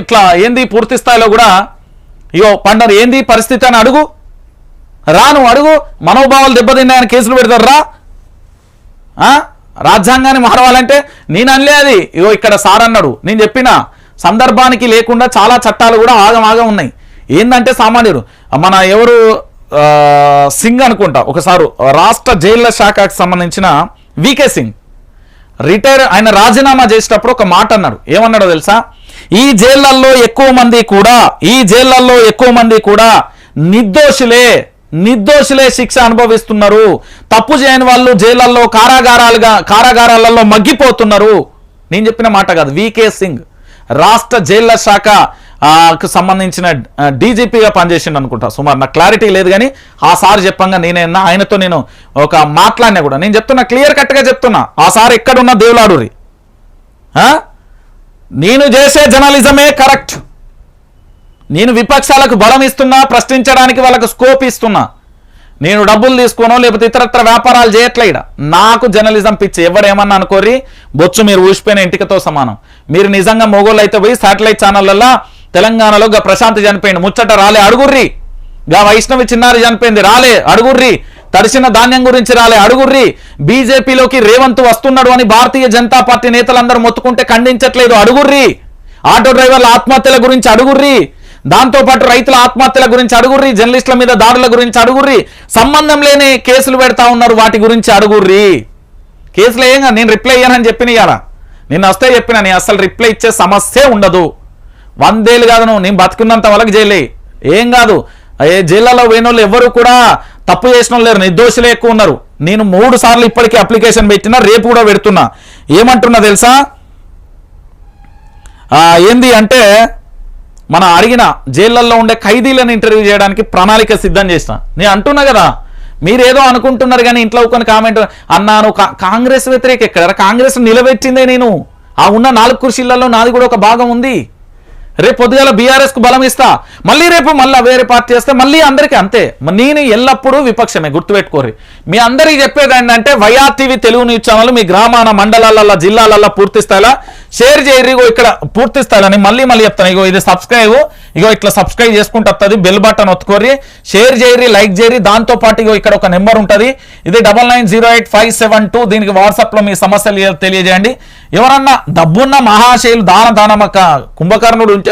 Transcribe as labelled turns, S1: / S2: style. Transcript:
S1: ఇట్లా ఏంది పూర్తి స్థాయిలో కూడా అయ్యో పండరు ఏంది పరిస్థితి అని అడుగు. రాను అడుగు మనోభావాలు దెబ్బతిన్నాయని కేసులు పెడతారు రా. రాజ్యాంగాన్ని మారవాలంటే నేను అనలే అది. ఇగో ఇక్కడ సార్ అన్నాడు నేను చెప్పిన సందర్భానికి లేకుండా చాలా చట్టాలు కూడా ఆగం ఆగం ఉన్నాయి. ఏంటంటే సామాన్యుడు మన ఎవరు సింగ్ అనుకుంటా ఒకసారి రాష్ట్ర జైళ్ళ శాఖకు సంబంధించిన వికే సింగ్. రిటైర్ ఆయన రాజీనామా చేసేటప్పుడు ఒక మాట అన్నాడు. ఏమన్నాడో తెలుసా? ఈ జైళ్ళలో ఎక్కువ మంది కూడా ఈ జైళ్ళలో ఎక్కువ మంది కూడా నిర్దోషులే నిర్దోషులే శిక్ష అనుభవిస్తున్నారు. తప్పు చేయని వాళ్ళు జైళ్ళలో కారాగారాలుగా కారాగారాలలో మగ్గిపోతున్నారు. నేను చెప్పిన మాట కాదు. వికే సింగ్ రాష్ట్ర జైళ్ళ శాఖ కు సంబంధించిన డీజీపీగా పనిచేసిండు అనుకుంటా. సుమారు నాకు క్లారిటీ లేదు కానీ ఆ సార్ చెప్పంగా నేనేనా ఆయనతో నేను ఒక మాట్లాడినా కూడా. నేను చెప్తున్నా క్లియర్ కట్గా చెప్తున్నా. ఆ సార్ ఎక్కడున్న దేవులాడురి నేను చేసే జర్నలిజమే కరెక్ట్. నేను విపక్షాలకు బలం ఇస్తున్నా ప్రశ్నించడానికి వాళ్ళకు స్కోప్ ఇస్తున్నా. నేను డబ్బులు తీసుకోను లేకపోతే ఇతరత్ర వ్యాపారాలు చేయట్లే నాకు జర్నలిజం పిచ్చి. ఎవడేమన్నా అనుకోరి బొచ్చు మీరు ఊసిపోయిన ఇంటికతో సమానం. మీరు నిజంగా మొగోళ్ళు అయితే పోయి శాటిలైట్ ఛానళ్ళల్లో తెలంగాణలో గా ప్రశాంత్ చనిపోయింది. ముచ్చట రాలే అడుగుర్రి. గా వైష్ణవి చిన్నారి చనిపోయింది రాలే అడుగుర్రి. తడిసిన ధాన్యం గురించి రాలే అడుగుర్రి. బీజేపీలోకి రేవంత్ వస్తున్నాడు అని భారతీయ జనతా పార్టీ నేతలందరూ మొత్తుకుంటే ఖండించట్లేదు అడుగుర్రి. ఆటో డ్రైవర్ల ఆత్మహత్యల గురించి అడుగుర్రి. దాంతో పాటు రైతుల ఆత్మహత్యల గురించి అడుగుర్రి. జర్నలిస్టుల మీద దాడుల గురించి అడుగుర్రి. సంబంధం లేని కేసులు పెడతా ఉన్నారు వాటి గురించి అడుగుర్రి. కేసులు ఏంగా నేను రిప్లై అయ్యానని చెప్పిన ఇవాళ నేను వస్తే చెప్పిన నేను అసలు రిప్లై ఇచ్చే సమస్య ఉండదు. వందేళ్ళు కాదు నువ్వు నేను బతుకున్నంత వాళ్ళకి జైలే. ఏం కాదు. ఏ జైళ్ళలో పోయిన వాళ్ళు ఎవరు కూడా తప్పు చేసిన వాళ్ళు లేరు నిర్దోషులే ఎక్కువ ఉన్నారు. నేను మూడు సార్లు ఇప్పటికీ అప్లికేషన్ పెట్టినా రేపు కూడా పెడుతున్నా. ఏమంటున్నా తెలుసా? ఏంది అంటే మనం అడిగిన జైళ్ళల్లో ఉండే ఖైదీలను ఇంటర్వ్యూ చేయడానికి ప్రణాళిక సిద్ధం చేసిన. నేను అంటున్నా కదా మీరేదో అనుకుంటున్నారు కానీ ఇంట్లో కొన్ని కామెంట్ అన్నాను కాంగ్రెస్ వ్యతిరేక ఎక్కడ? కాంగ్రెస్ నిలబెట్టిందే నేను. ఆ ఉన్న నాలుగు కుర్చీలలో నాది కూడా ఒక భాగం ఉంది. రేపు పొద్దుగాల బీఆర్ఎస్కు బలం ఇస్తా. మళ్ళీ రేపు మళ్ళీ వేరే పార్టీ వస్తే మళ్ళీ అందరికీ అంతే. నేను ఎల్లప్పుడూ విపక్షమే గుర్తుపెట్టుకోరు మీ అందరికీ చెప్పేది ఏంటంటే వైఆర్టీవీ తెలుగు న్యూస్ ఛానల్ మీ గ్రామాన మండలాలలో జిల్లాలలో పూర్తి స్థాయిలో షేర్ చేయరు ఇగో ఇక్కడ పూర్తి మళ్ళీ మళ్ళీ చెప్తాను ఇగో ఇది సబ్స్క్రైబ్ ఇగో ఇట్లా సబ్స్క్రైబ్ చేసుకుంటూ వస్తుంది బెల్ బటన్ ఒత్తుకోరి షేర్ చేయరి లైక్ చేయరి దాంతో పాటు ఇగో ఇక్కడ ఒక నెంబర్ ఉంటుంది. ఇది double nine zero eight five seven two దీనికి వాట్సాప్లో మీ సమస్యలు తెలియజేయండి. ఎవరన్నా డబ్బున్న మహాశైలు దాన దానమక కుంభకర్ణుడు ఉంటే